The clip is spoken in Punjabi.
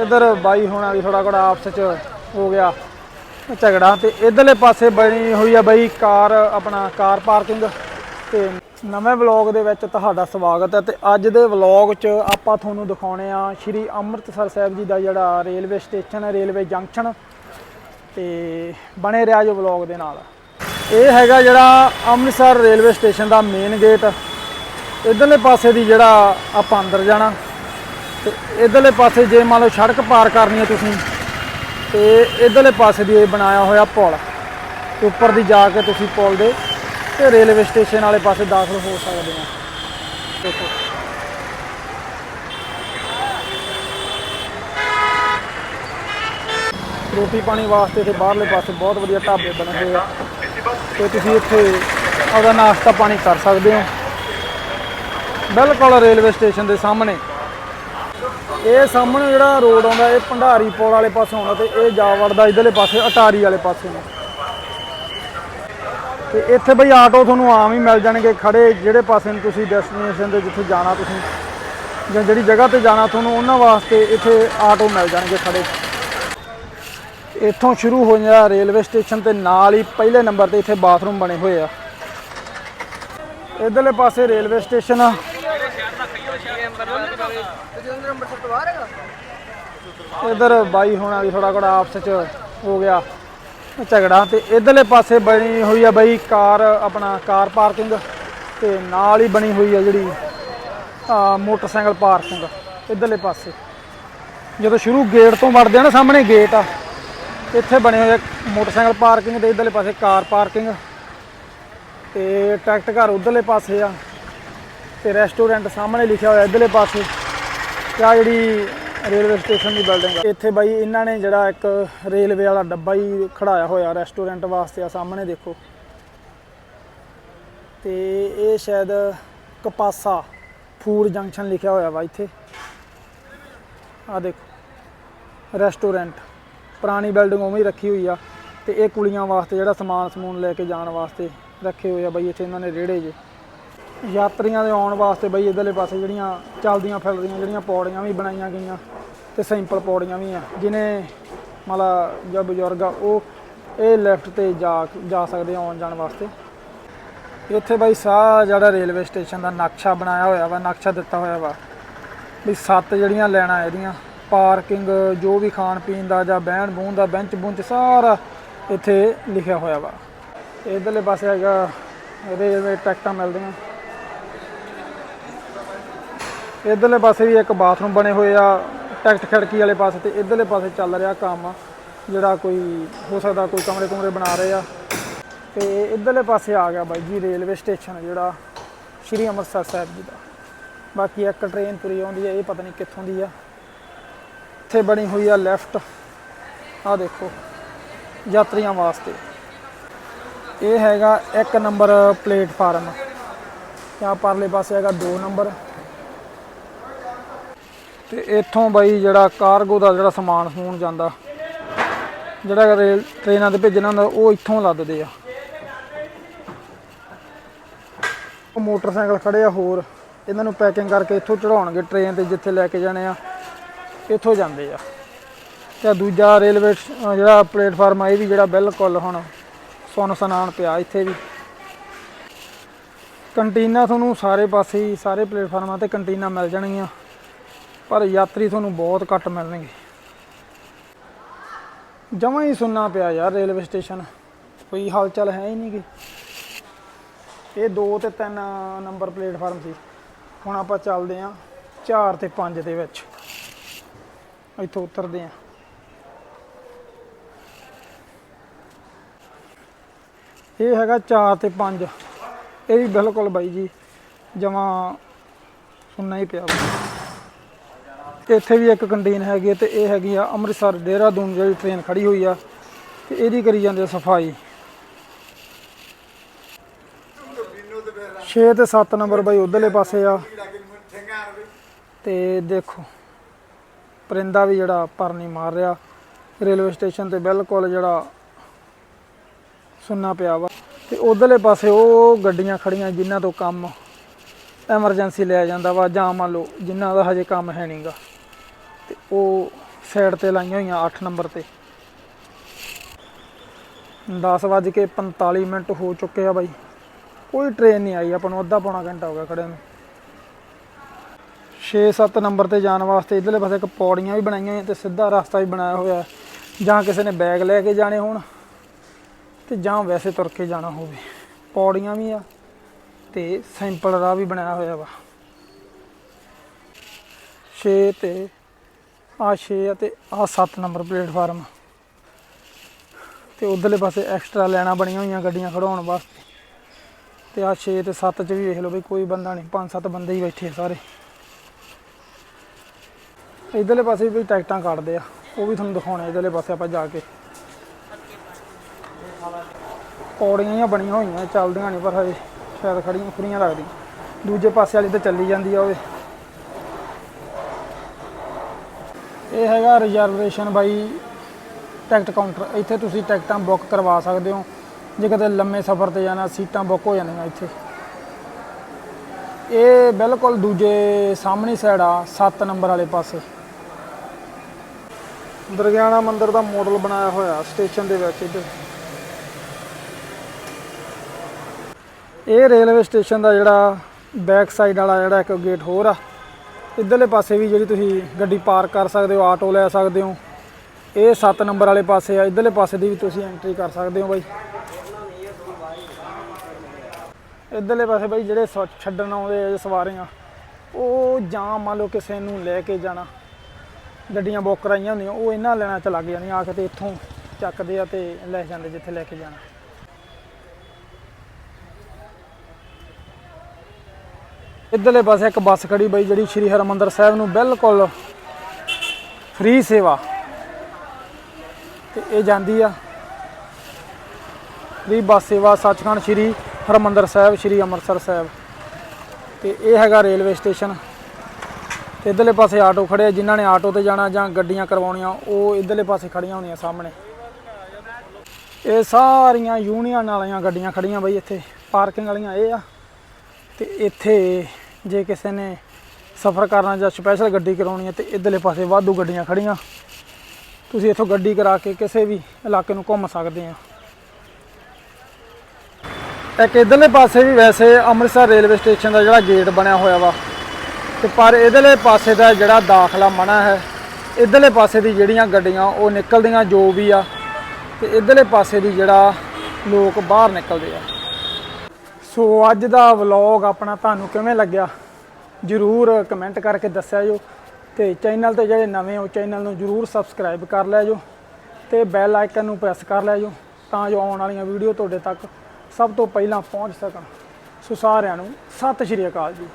ਇਧਰ ਬਾਈ ਹੋਣਾ ਦੀ ਥੋੜਾ ਘੜਾ ਆਪਸ ਚ ਹੋ ਗਿਆ ਝਗੜਾ ਤੇ ਇਧਰਲੇ ਪਾਸੇ ਬਣੀ ਹੋਈ ਆ ਬਾਈ ਕਾਰ, ਆਪਣਾ ਕਾਰ ਪਾਰਕਿੰਗ ਤੇ ਨਵੇਂ ਵਲੌਗ ਦੇ ਵਿੱਚ ਤੁਹਾਡਾ ਸਵਾਗਤ ਹੈ ਤੇ ਅੱਜ ਦੇ ਵਲੌਗ 'ਚ ਆਪਾਂ ਤੁਹਾਨੂੰ ਦਿਖਾਉਣੇ ਆ ਸ਼੍ਰੀ ਅੰਮ੍ਰਿਤਸਰ ਸਾਹਿਬ ਜੀ ਦਾ ਜਿਹੜਾ ਰੇਲਵੇ ਸਟੇਸ਼ਨ ਹੈ, ਰੇਲਵੇ ਜੰਕਸ਼ਨ ਤੇ ਬਣੇ ਰਿਹਾ ਜੋ ਵਲੌਗ ਦੇ ਨਾਲ। ਇਹ ਹੈਗਾ ਜਿਹੜਾ ਅੰਮ੍ਰਿਤਸਰ ਰੇਲਵੇ ਸਟੇਸ਼ਨ ਦਾ ਮੇਨ ਗੇਟ ਇਧਰਲੇ ਪਾਸੇ ਦੀ ਜਿਹੜਾ ਆਪਾਂ ਅੰਦਰ ਜਾਣਾ ਤੇ ਇਧਰਲੇ ਪਾਸੇ ਜੇ ਮੰਨ ਲਓ ਸੜਕ ਪਾਰ ਕਰਨੀ ਹੈ ਤੁਸੀਂ, ਤੇ ਇਧਰਲੇ ਪਾਸੇ ਦੀ ਇਹ ਬਣਾਇਆ ਹੋਇਆ ਪੁਲ। ਤੇ ਉੱਪਰ ਦੀ ਜਾ ਕੇ ਤੁਸੀਂ ਪੁਲ ਦੇ ਤੇ ਰੇਲਵੇ ਸਟੇਸ਼ਨ ਵਾਲੇ ਪਾਸੇ ਦਾਖਲ ਹੋ ਸਕਦੇ ਆ। ਦੇਖੋ। ਰੋਟੀ ਪਾਣੀ ਵਾਸਤੇ ਤੇ ਬਾਹਰਲੇ ਪਾਸੇ ਬਹੁਤ ਵਧੀਆ ਢਾਬੇ ਬਣੇ ਹੋਏ ਆ। ਤੇ ਤੁਸੀਂ ਇੱਥੇ ਆਪਦਾ ਨਾਸ਼ਤਾ ਪਾਣੀ ਕਰ ਸਕਦੇ ਹੋ। ਬਿਲਕੁਲ ਰੇਲਵੇ ਸਟੇਸ਼ਨ ਦੇ ਸਾਹਮਣੇ। ਇਹ ਸਾਹਮਣੇ ਜਿਹੜਾ ਰੋਡ ਆਉਂਦਾ, ਇਹ ਭੰਡਾਰੀ ਪੁਲ ਵਾਲੇ ਪਾਸੇ ਆਉਂਦਾ ਤੇ ਇਹ ਜਾ ਵੜਦਾ ਇਧਰਲੇ ਪਾਸੇ, ਅਟਾਰੀ ਵਾਲੇ ਪਾਸੇ। ਨੂੰ ਤੇ ਇੱਥੇ ਬਈ ਆਟੋ ਤੁਹਾਨੂੰ ਆਮ ਹੀ ਮਿਲ ਜਾਣਗੇ, ਖੜੇ ਜਿਹੜੇ ਪਾਸੇ ਨੂੰ ਤੁਸੀਂ ਡੈਸਟੀਨੇਸ਼ਨ ਤੇ ਜਿੱਥੇ ਜਾਣਾ ਤੁਸੀਂ, ਜਾਂ ਜਿਹੜੀ ਜਗ੍ਹਾ ਤੇ ਜਾਣਾ ਤੁਹਾਨੂੰ ਉਹਨਾਂ ਵਾਸਤੇ ਇੱਥੇ ਆਟੋ ਮਿਲ ਜਾਣਗੇ ਖੜੇ। ਇੱਥੋਂ ਸ਼ੁਰੂ ਹੋ ਜਾਂਦਾ ਰੇਲਵੇ ਸਟੇਸ਼ਨ ਤੇ ਨਾਲ ਹੀ ਪਹਿਲੇ ਨੰਬਰ ਤੇ ਇੱਥੇ ਬਾਥਰੂਮ ਬਣੇ ਹੋਏ ਆ। ਇਧਰਲੇ ਪਾਸੇ ਰੇਲਵੇ ਸਟੇਸ਼ਨ ਆ। ਇਧਰ ਬਾਈ ਹੋਣਾ ਦੀ ਥੋੜਾ ਘੜਾ ਆਪਸ ਚ ਹੋ ਗਿਆ ਝਗੜਾ ਤੇ ਇਧਰਲੇ ਪਾਸੇ ਬਣੀ ਹੋਈ ਆ ਬਾਈ ਕਾਰ, ਆਪਣਾ ਕਾਰ ਪਾਰਕਿੰਗ ਤੇ ਨਾਲ ਹੀ ਬਣੀ ਹੋਈ ਆ ਜਿਹੜੀ, ਆ, ਮੋਟਰਸਾਈਕਲ ਪਾਰਕਿੰਗ ਇਧਰਲੇ ਪਾਸੇ। ਜਦੋਂ ਸ਼ੁਰੂ ਗੇਟ ਤੋਂ ਵੜਦੇ ਆ ਨਾ ਸਾਹਮਣੇ ਗੇਟ ਆ, ਇੱਥੇ ਬਣੇ ਹੋਏ ਆ ਮੋਟਰਸਾਈਕਲ ਪਾਰਕਿੰਗ ਤੇ ਇਧਰਲੇ ਪਾਸੇ ਕਾਰ ਪਾਰਕਿੰਗ ਤੇ ਟਰੈਕਟ ਘਰ ਉਧਰਲੇ ਪਾਸੇ ਆ। ਤੇ ਰੈਸਟੋਰੈਂਟ ਸਾਹਮਣੇ ਲਿਖਿਆ ਹੋਇਆ ਇਧਰਲੇ ਪਾਸੇ। ਤੇ ਆਹ ਜਿਹੜੀ ਰੇਲਵੇ ਸਟੇਸ਼ਨ ਦੀ ਬਿਲਡਿੰਗ ਆ। ਇੱਥੇ ਬਾਈ ਇਹਨਾਂ ਨੇ ਜਿਹੜਾ ਇੱਕ ਰੇਲਵੇ ਵਾਲਾ ਡੱਬਾ ਹੀ ਖੜਾਇਆ ਹੋਇਆ ਰੈਸਟੋਰੈਂਟ ਵਾਸਤੇ ਆ ਸਾਹਮਣੇ ਦੇਖੋ। ਤੇ ਇਹ ਸ਼ਾਇਦ ਕਪਾਸਾ ਫੂਡ ਜੰਕਸ਼ਨ ਲਿਖਿਆ ਹੋਇਆ ਵਾ ਇੱਥੇ। ਆ ਦੇਖੋ ਰੈਸਟੋਰੈਂਟ ਪੁਰਾਣੀ ਬਿਲਡਿੰਗ ਉਵੇਂ ਹੀ ਰੱਖੀ ਹੋਈ ਆ ਤੇ ਇਹ ਕੁੜੀਆਂ ਵਾਸਤੇ ਜਿਹੜਾ ਸਮਾਨ ਸਮੂਨ ਲੈ ਕੇ ਜਾਣ ਵਾਸਤੇ ਰੱਖੇ ਹੋਏ ਆ ਬਾਈ, ਇੱਥੇ ਇਹਨਾਂ ਨੇ ਰੇੜੇ ਜੇ। ਯਾਤਰੀਆਂ ਦੇ ਆਉਣ ਵਾਸਤੇ ਬਈ ਇਧਰਲੇ ਪਾਸੇ ਜਿਹੜੀਆਂ ਚੱਲਦੀਆਂ, ਫਿਰਦੀਆਂ, ਜਿਹੜੀਆਂ ਪੌੜੀਆਂ ਵੀ ਬਣਾਈਆਂ ਗਈਆਂ ਤੇ ਸਿੰਪਲ ਪੌੜੀਆਂ ਵੀ ਆ ਜਿਹਨੇ ਮਤਲਬ ਜਾਂ ਬਜ਼ੁਰਗ ਆ, ਉਹ ਇਹ ਲੈਫਟ ਤੇ ਜਾ ਜਾ ਸਕਦੇ ਆਉਣ ਜਾਣ ਵਾਸਤੇ। ਇੱਥੇ ਬਾਈ ਸਾਰਾ ਜਿਹੜਾ ਰੇਲਵੇ ਸਟੇਸ਼ਨ ਦਾ ਨਕਸ਼ਾ ਬਣਾਇਆ ਹੋਇਆ ਵਾ, ਨਕਸ਼ਾ ਦਿੱਤਾ ਹੋਇਆ ਵਾ, ਵੀ ਸੱਤ ਜਿਹੜੀਆਂ ਲੈਣਾ ਇਹਦੀਆਂ, ਪਾਰਕਿੰਗ, ਜੋ ਵੀ ਖਾਣ ਪੀਣ ਦਾ ਜਾਂ ਬਹਿਣ ਬੂਣ ਦਾ, ਬੈਂਚ ਬੁੰਚ ਸਾਰਾ ਇੱਥੇ ਲਿਖਿਆ ਹੋਇਆ ਵਾ। ਇਧਰਲੇ ਪਾਸੇ ਹੈਗਾ ਰੇਲਵੇ ਟਿਕਟਾਂ ਮਿਲਦੀਆਂ। ਇਧਰਲੇ ਪਾਸੇ ਵੀ ਇੱਕ ਬਾਥਰੂਮ ਬਣੇ ਹੋਏ ਆ ਟਿਕਟ ਖਿੜਕੀ ਵਾਲੇ ਪਾਸੇ ਤੇ ਇਧਰਲੇ ਪਾਸੇ ਚੱਲ ਰਿਹਾ ਕੰਮ, ਜਿਹੜਾ ਕੋਈ ਹੋ ਸਕਦਾ ਕੋਈ ਕਮਰੇ ਕੁਮਰੇ ਬਣਾ ਰਹੇ ਆ। ਤੇ ਇਧਰਲੇ ਪਾਸੇ ਆ ਗਿਆ ਬਾਈ ਜੀ ਰੇਲਵੇ ਸਟੇਸ਼ਨ ਜਿਹੜਾ, ਸ਼੍ਰੀ ਅੰਮ੍ਰਿਤਸਰ ਸਾਹਿਬ ਜੀ ਦਾ। ਬਾਕੀ ਇੱਕ ਟ੍ਰੇਨ ਤੁਰੀ ਆਉਂਦੀ ਹੈ ਇਹ ਪਤਾ ਨਹੀਂ ਕਿੱਥੋਂ ਦੀ ਆ। ਇੱਥੇ ਬਣੀ ਹੋਈ ਆ ਲੈਫਟ, ਆ ਦੇਖੋ, ਯਾਤਰੀਆਂ ਵਾਸਤੇ। ਇਹ ਹੈਗਾ ਇੱਕ ਨੰਬਰ ਪਲੇਟਫਾਰਮ। ਤੇ ਪਰਲੇ ਪਾਸੇ ਹੈਗਾ 2 ਨੰਬਰ। ਤੇ ਇੱਥੋਂ ਬਾਈ ਜਿਹੜਾ ਕਾਰਗੋ ਦਾ ਜਿਹੜਾ ਸਮਾਨ ਸਮੂਨ ਜਾਂਦਾ, ਜਿਹੜਾ ਰੇਲ ਟ੍ਰੇਨਾਂ ਤੇ ਭੇਜਣਾ ਹੁੰਦਾ, ਉਹ ਇੱਥੋਂ ਲੱਦਦੇ ਆ। ਉਹ ਮੋਟਰਸਾਈਕਲ ਖੜੇ ਆ ਹੋਰ, ਇਹਨਾਂ ਨੂੰ ਪੈਕਿੰਗ ਕਰਕੇ ਇੱਥੋਂ ਚੜਾਉਣਗੇ ਟ੍ਰੇਨ ਤੇ ਜਿੱਥੇ ਲੈ ਕੇ ਜਾਣੇ ਆ, ਇੱਥੋਂ ਜਾਂਦੇ ਆ। ਤੇ ਦੂਜਾ ਰੇਲਵੇ ਜਿਹੜਾ ਪਲੇਟਫਾਰਮ ਆ, ਇਹ ਵੀ ਜਿਹੜਾ ਬਿਲਕੁਲ ਹੁਣ ਸੁਣ ਸਨਾਨ ਪਿਆ ਇੱਥੇ ਵੀ। ਕੰਟੀਨਾ ਤੁਹਾਨੂੰ ਸਾਰੇ ਪਾਸੇ ਸਾਰੇ ਪਲੇਟਫਾਰਮਾਂ ਤੇ ਕੰਟੀਨਾਂ ਮਿਲ ਜਾਣਗੀਆਂ। ਪਰ ਯਾਤਰੀ ਤੁਹਾਨੂੰ ਬਹੁਤ ਘੱਟ ਮਿਲਣਗੇ। ਜਮਾਂ ਹੀ ਸੁਣਨਾ ਪਿਆ ਯਾਰ ਰੇਲਵੇ ਸਟੇਸ਼ਨ। ਕੋਈ ਹਲਚਲ ਹੈ ਹੀ ਨਹੀਂ ਗੀ ਇਹ 2 ਤੇ 3 ਨੰਬਰ ਪਲੇਟਫਾਰਮ ਸੀ। ਹੁਣ ਆਪਾਂ ਚੱਲਦੇ ਆਂ 4 ਤੇ 5 ਦੇ ਵਿੱਚ। ਇੱਥੋਂ ਉਤਰਦੇ ਆਂ ਇਹ ਹੈਗਾ 4 ਤੇ 5 ਇਹ ਵੀ ਬਿਲਕੁਲ ਬਾਈ ਜੀ, ਜਮਾਂ ਸੁਣਨਾ ਹੀ ਪਿਆ। ਤੇ ਇੱਥੇ ਵੀ ਇੱਕ ਕੰਟੀਨ ਹੈਗੀ ਹੈ ਤੇ ਇਹ ਹੈਗੀ ਆ ਅੰਮ੍ਰਿਤਸਰ ਦੇਹਰਾਦੂਨ ਜਿਹੜੀ ਟ੍ਰੇਨ ਖੜੀ ਹੋਈ ਆ ਤੇ ਇਹਦੀ ਕਰੀ ਜਾਂਦੇ ਆ ਸਫ਼ਾਈ। 6 ਤੇ 7 ਨੰਬਰ ਬਾਈ ਉਧਰਲੇ ਪਾਸੇ ਆ। ਤੇ ਦੇਖੋ, ਪਰਿੰਦਾ ਵੀ ਜਿਹੜਾ ਪਰ ਨਹੀਂ ਮਾਰ ਰਿਹਾ। ਰੇਲਵੇ ਸਟੇਸ਼ਨ ਤੇ ਬਿਲਕੁਲ ਜਿਹੜਾ ਸੁੰਨਾ ਪਿਆ ਵਾ। ਤੇ ਉਧਰਲੇ ਪਾਸੇ ਉਹ ਗੱਡੀਆਂ ਖੜੀਆਂ ਜਿਨ੍ਹਾਂ ਤੋਂ ਕੰਮ ਐਮਰਜੈਂਸੀ ਲਿਆ ਜਾਂਦਾ ਵਾ ਜਾਂ ਮੰਨ ਲਓ ਜਿਨ੍ਹਾਂ ਦਾ ਹਜੇ ਕੰਮ ਹੈ ਨਹੀਂਗਾ ਤੇ ਉਹ ਸਾਈਡ ਤੇ ਲਾਈਆਂ ਹੋਈਆਂ 8 ਨੰਬਰ ਤੇ। 10 ਵੱਜ ਕੇ 45 ਮਿੰਟ ਹੋ ਚੁੱਕੇ ਆ ਬਾਈ। ਕੋਈ ਟ੍ਰੇਨ ਨਹੀਂ ਆਈ, ਆਪਾਂ ਨੂੰ ਅੱਧਾ ਪੌਣਾ ਘੰਟਾ ਹੋ ਗਿਆ ਖੜੇ ਨੂੰ। 6-7 ਨੰਬਰ ਤੇ ਜਾਣ ਵਾਸਤੇ ਇਧਰਲੇ ਪਾਸੇ ਇੱਕ ਪੌੜੀਆਂ ਵੀ ਬਣਾਈਆਂ ਹੋਈਆਂ ਤੇ ਸਿੱਧਾ ਰਸਤਾ ਵੀ ਬਣਾਇਆ ਹੋਇਆ ਜਾਂ ਕਿਸੇ ਨੇ ਬੈਗ ਲੈ ਕੇ ਜਾਣੇ ਹੋਣ ਤੇ ਜਾਂ ਵੈਸੇ ਤੁਰ ਕੇ ਜਾਣਾ ਹੋਵੇ। ਪੌੜੀਆਂ ਵੀ ਆ ਤੇ ਸਿੰਪਲ ਰਾਹ ਵੀ ਬਣਾਇਆ ਹੋਇਆ ਵਾ। 6 ਤੇ ਆ 6 ਆ ਤੇ ਆ 7 ਨੰਬਰ ਪਲੇਟਫਾਰਮ। ਤੇ ਉਧਰਲੇ ਪਾਸੇ ਐਕਸਟਰਾ ਲੈਣਾ ਬਣੀਆਂ ਹੋਈਆਂ ਗੱਡੀਆਂ ਖੜਾਉਣ ਵਾਸਤੇ। ਤੇ ਆ 6 ਤੇ 7 ਚ ਵੀ ਵੇਖ ਲਓ ਬਈ ਕੋਈ ਬੰਦਾ ਨਹੀਂ, ਪੰਜ ਸੱਤ ਬੰਦੇ ਹੀ ਬੈਠੇ ਸਾਰੇ। ਇਧਰਲੇ ਪਾਸੇ ਵੀ ਟਿਕਟਾਂ ਕੱਟਦੇ ਆ, ਉਹ ਵੀ ਤੁਹਾਨੂੰ ਦਿਖਾਉਣੇ ਇਧਰਲੇ ਪਾਸੇ ਆਪਾਂ ਜਾ ਕੇ। ਪੌੜੀਆਂ ਜਿਹੀਆਂ ਬਣੀਆਂ ਹੋਈਆਂ, ਚੱਲਦੀਆਂ ਨਹੀਂ ਪਰ ਹਜੇ, ਸ਼ਾਇਦ ਖੜੀਆਂ ਖੁਰੀਆਂ ਲੱਗਦੀਆਂ। ਦੂਜੇ ਪਾਸੇ ਵਾਲੀ ਤਾਂ ਚੱਲੀ ਜਾਂਦੀ ਆ ਉਹਦੇ ਇਹ ਹੈਗਾ ਰਿਜ਼ਰਵੇਸ਼ਨ ਬਾਈ ਟਿਕਟ ਕਾਊਂਟਰ ਇੱਥੇ ਤੁਸੀਂ ਟਿਕਟਾਂ ਬੁੱਕ ਕਰਵਾ ਸਕਦੇ ਹੋ। ਜੇ ਕਿਤੇ ਲੰਮੇ ਸਫ਼ਰ ਤੇ ਜਾਣਾ, ਸੀਟਾਂ ਬੁੱਕ ਹੋ ਜਾਂਦੀਆਂ ਇੱਥੇ। ਇਹ ਬਿਲਕੁਲ ਦੂਜੇ ਸਾਹਮਣੀ ਸਾਈਡ ਆ 7 ਨੰਬਰ ਵਾਲੇ ਪਾਸੇ। ਦਰਗਿਆਣਾ ਮੰਦਿਰ ਦਾ ਮਾਡਲ ਬਣਾਇਆ ਹੋਇਆ ਸਟੇਸ਼ਨ ਦੇ ਵਿੱਚ ਇੱਧਰ। ਇਹ ਰੇਲਵੇ ਸਟੇਸ਼ਨ ਦਾ ਜਿਹੜਾ ਬੈਕ ਸਾਈਡ ਵਾਲਾ ਜਿਹੜਾ ਇੱਕ ਗੇਟ ਹੋਰ ਆ। ਇਧਰਲੇ ਪਾਸੇ ਵੀ ਜਿਹੜੀ ਤੁਸੀਂ ਗੱਡੀ ਪਾਰਕ ਕਰ ਸਕਦੇ ਹੋ, ਆਟੋ ਲੈ ਸਕਦੇ ਹੋ। ਇਹ 7 ਨੰਬਰ ਵਾਲੇ ਪਾਸੇ ਆ, ਇਧਰਲੇ ਪਾਸੇ ਦੀ ਵੀ ਤੁਸੀਂ ਐਂਟਰੀ ਕਰ ਸਕਦੇ ਹੋ ਬਾਈ। ਇਧਰਲੇ ਪਾਸੇ ਬਾਈ ਜਿਹੜੇ ਸਵ- ਛੱਡਣ ਆਉਂਦੇ ਆ ਸਵਾਰੀਆਂ ਉਹ ਜਾਂ ਮੰਨ ਲਓ ਕਿਸੇ ਨੂੰ ਲੈ ਕੇ ਜਾਣਾ, ਗੱਡੀਆਂ ਬੁੱਕ ਕਰਾਈਆਂ ਹੁੰਦੀਆਂ, ਉਹ ਇਹਨਾਂ ਲੈਣਾ ਚ ਲੱਗ ਜਾਂਦੀਆਂ ਆ ਕੇ ਤੇ ਇੱਥੋਂ ਚੱਕਦੇ ਆ ਤੇ ਲੈ ਜਾਂਦੇ, ਜਿੱਥੇ ਲੈ ਕੇ ਜਾਣਾ। ਇਧਰਲੇ ਪਾਸੇ ਇੱਕ ਬੱਸ ਖੜੀ ਬਈ, ਜਿਹੜੀ ਸ਼੍ਰੀ ਹਰਮੰਦਰ ਸਾਹਿਬ ਨੂੰ ਬਿਲਕੁਲ ਫ੍ਰੀ ਸੇਵਾ। ਤੇ ਇਹ ਜਾਂਦੀ ਆ। ਫ੍ਰੀ ਬੱਸ ਸੇਵਾ, ਸੱਚਖੰਡ ਸ਼੍ਰੀ ਹਰਮੰਦਰ ਸਾਹਿਬ, ਸ਼੍ਰੀ ਅੰਮ੍ਰਿਤਸਰ ਸਾਹਿਬ। ਤੇ ਇਹ ਹੈਗਾ ਰੇਲਵੇ ਸਟੇਸ਼ਨ। ਤੇ ਇਧਰਲੇ ਪਾਸੇ ਆਟੋ ਖੜੇ ਆ, ਜਿਨ੍ਹਾਂ ਨੇ ਆਟੋ ਤੇ ਜਾਣਾ ਜਾਂ ਗੱਡੀਆਂ ਕਰਵਾਉਣੀਆਂ, ਉਹ ਇਧਰਲੇ ਪਾਸੇ ਖੜੀਆਂ ਹੋਣੀਆਂ ਸਾਹਮਣੇ। ਇਹ ਸਾਰੀਆਂ ਯੂਨੀਅਨ ਵਾਲੀਆਂ ਗੱਡੀਆਂ ਖੜੀਆਂ ਬਈ ਇੱਥੇ, ਪਾਰਕਿੰਗ ਵਾਲੀਆਂ ਇਹ ਆ। ਤੇ ਇੱਥੇ ਜੇ ਕਿਸੇ ਨੇ ਸਫ਼ਰ ਕਰਨਾ ਜਾਂ ਸਪੈਸ਼ਲ ਗੱਡੀ ਕਰਾਉਣੀ ਹੈ ਤੇ ਇਧਰਲੇ ਪਾਸੇ ਵਾਧੂ ਗੱਡੀਆਂ ਖੜੀਆਂ ਤੁਸੀਂ ਇੱਥੋਂ ਗੱਡੀ ਕਰਾ ਕੇ ਕਿਸੇ ਵੀ ਇਲਾਕੇ ਨੂੰ ਘੁੰਮ ਸਕਦੇ ਆ ਇੱਕ ਇਧਰਲੇ ਪਾਸੇ ਵੀ ਵੈਸੇ ਅੰਮ੍ਰਿਤਸਰ ਰੇਲਵੇ ਸਟੇਸ਼ਨ ਦਾ ਜਿਹੜਾ ਗੇਟ ਬਣਿਆ ਹੋਇਆ ਵਾ, ਤੇ ਪਰ ਇਧਰਲੇ ਪਾਸੇ ਦਾ ਜਿਹੜਾ ਦਾਖਲਾ ਮਨਾ ਹੈ, ਇਧਰਲੇ ਪਾਸੇ ਦੀ ਜਿਹੜੀਆਂ ਗੱਡੀਆਂ ਉਹ ਨਿਕਲਦੀਆਂ ਜੋ ਵੀ ਆ, ਤੇ ਇਧਰਲੇ ਪਾਸੇ ਦੀ ਜਿਹੜਾ ਲੋਕ ਬਾਹਰ ਨਿਕਲਦੇ ਆ। ਸੋ ਅੱਜ ਦਾ ਵਲੌਗ ਆਪਣਾ ਤੁਹਾਨੂੰ ਕਿਵੇਂ ਲੱਗਿਆ? ਜਰੂਰ ਕਮੈਂਟ ਕਰਕੇ ਦੱਸਿਆ ਜੋ। ਤੇ ਚੈਨਲ ਤੇ ਜਿਹੜੇ ਨਵੇਂ ਹੋ ਚੈਨਲ ਨੂੰ ਜਰੂਰ ਸਬਸਕ੍ਰਾਈਬ ਕਰ ਲਿਆ ਜੋ ਤੇ ਬੈਲ ਆਈਕਨ ਨੂੰ ਪ੍ਰੈਸ ਕਰ ਲਿਆ ਜੋ ਤਾਂ ਜੋ ਆਉਣ ਵਾਲੀਆਂ ਵੀਡੀਓ ਤੁਹਾਡੇ ਤੱਕ ਸਭ ਤੋਂ ਪਹਿਲਾਂ ਪਹੁੰਚ ਸਕਣ। ਸੋ ਸਾਰਿਆਂ ਨੂੰ ਸਤਿ ਸ਼੍ਰੀ ਅਕਾਲ ਜੀ।